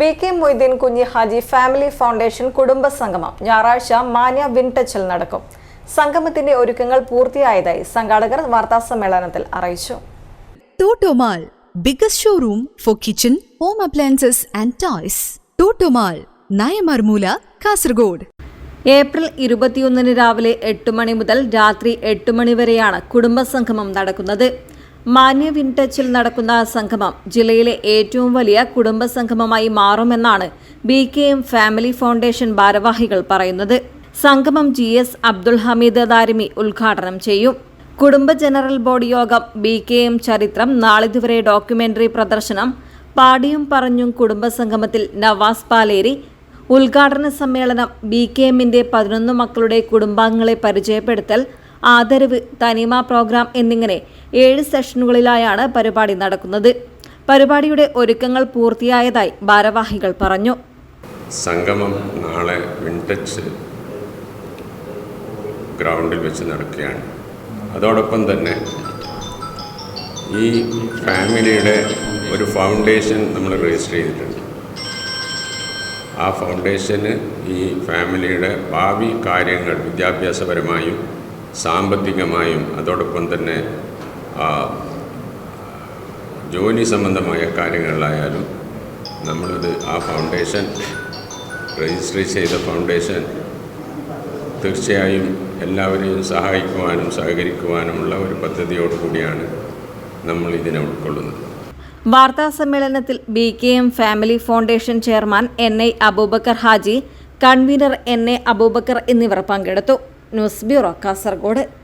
B K Moideen കുഞ്ഞി Haji family foundation കുടുംബ സംഗമം ഞായറാഴ്ച മാന്യ വിൻടച്ചിൽ നടക്കും. സംഗമത്തിന്റെ ഒരുക്കങ്ങൾ പൂർത്തിയായതായി സംഘാടകർ വാർത്താ സമ്മേളനത്തിൽ അറിയിച്ചു. Toto Mall biggest showroom for kitchen home appliances and toys. Toto Mall Nayamarmoola Kasaragod. April ഇരുപത്തിയൊന്നിന് രാവിലെ എട്ട് മണി മുതൽ രാത്രി എട്ട് മണി വരെയാണ് കുടുംബസംഗമം നടക്കുന്നത്. മാന്യ വിൻടച്ചിൽ നടക്കുന്ന സംഗമം ജില്ലയിലെ ഏറ്റവും വലിയ കുടുംബ സംഗമമായി മാറുമെന്നാണ് B K M family foundation ഭാരവാഹികൾ പറയുന്നത്. സംഗമം ജി എസ് അബ്ദുൽ ഹമീദ് ദാരിമി ഉദ്ഘാടനം ചെയ്യും. കുടുംബ ജനറൽ ബോഡി യോഗം ബി കെ എം ചരിത്രം നാളിതുവരെ ഡോക്യുമെന്ററി പ്രദർശനം പാടിയും പറഞ്ഞും കുടുംബ സംഗമത്തിൽ നവാസ് പാലേരി ഉദ്ഘാടന സമ്മേളനം ബി കെ എമ്മിന്റെ പതിനൊന്ന് മക്കളുടെ കുടുംബാംഗങ്ങളെ പരിചയപ്പെടുത്തൽ ആദരവ് തനിമ പ്രോഗ്രാം എന്നിങ്ങനെ ഏഴ് സെഷനുകളിലായാണ് പരിപാടി നടക്കുന്നത്. പരിപാടിയുടെ ഒരുക്കങ്ങൾ പൂർത്തിയായതായി ഭാരവാഹികൾ പറഞ്ഞു. സംഗമം നാളെ വിൻടച്ച് ഗ്രൗണ്ടിൽ വെച്ച് നടക്കുകയാണ്. അതോടൊപ്പം തന്നെ ഈ ഫാമിലിയുടെ ഒരു ഫൗണ്ടേഷൻ നമ്മൾ രജിസ്റ്റർ ചെയ്തിട്ടുണ്ട്. ആ ഫൗണ്ടേഷന് ഈ ഫാമിലിയുടെ ഭാവി കാര്യങ്ങൾ വിദ്യാഭ്യാസപരമായും സാമ്പത്തികമായും അതോടൊപ്പം തന്നെ ജോലി സംബന്ധമായ കാര്യങ്ങളിലായാലും നമ്മളത് ആ ഫൗണ്ടേഷൻ രജിസ്റ്റർ ചെയ്ത ഫൗണ്ടേഷൻ തീർച്ചയായും എല്ലാവരെയും സഹായിക്കുവാനും സഹകരിക്കുവാനുമുള്ള ഒരു പദ്ധതിയോട് കൂടിയാണ് നമ്മൾ ഇതിനെ ഉൾക്കൊള്ളുന്നത്. വാർത്താ സമ്മേളനത്തിൽ B K M family foundation chairman N I Abubakar Haji convener N A Abubakar എന്നിവർ പങ്കെടുത്തു. ന്യൂസ് കാസർഗോഡ്.